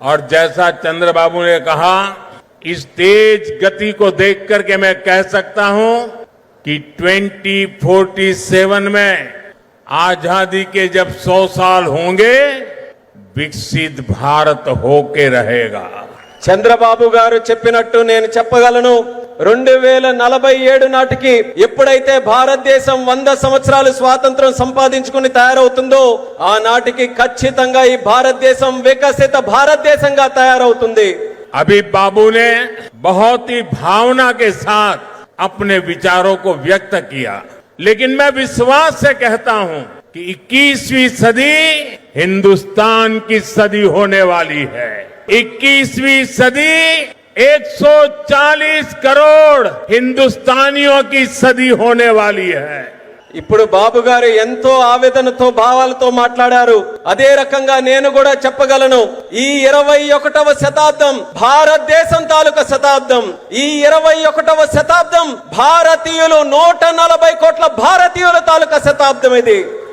और जैसा चंद्रबाबू ने कहा इस तेज गति को देख करके मैं कह सकता हूं कि 2047 में आजादी के जब 100 साल होंगे विकसित भारत होके रहेगा చంద్రబాబు గారు చెప్పినట్టు నేను చెప్పగలను రెండు వేల నలభై ఏడు నాటికి ఎప్పుడైతే భారతదేశం వంద సంవత్సరాలు స్వాతంత్రం సంపాదించుకుని తయారవుతుందో ఆ నాటికి ఖచ్చితంగా ఈ భారతదేశం వికసిత భారతదేశంగా తయారవుతుంది अभी बाबू ने बहुत ही भावना के साथ अपने विचारों को व्यक्त किया लेकिन मैं विश्वास से कहता हूं कि 21वीं सदी हिंदुस्तान की सदी होने वाली है 21वीं सदी 140 करोड़ हिंदुस्तानियों की सदी होने वाली है ఇప్పుడు బాబు గారు ఎంతో ఆవేదనతో భావాలతో మాట్లాడారు అదే రకంగా నేను కూడా చెప్పగలను ఈ ఇరవై ఒకటవ శతాబ్దం భారతదేశం తాలూకా శతాబ్దం ఈ ఇరవై ఒకటవ శతాబ్దం భారతీయులు నూట నలభై కోట్ల భారతీయుల తాలూకా శతాబ్దం ఇది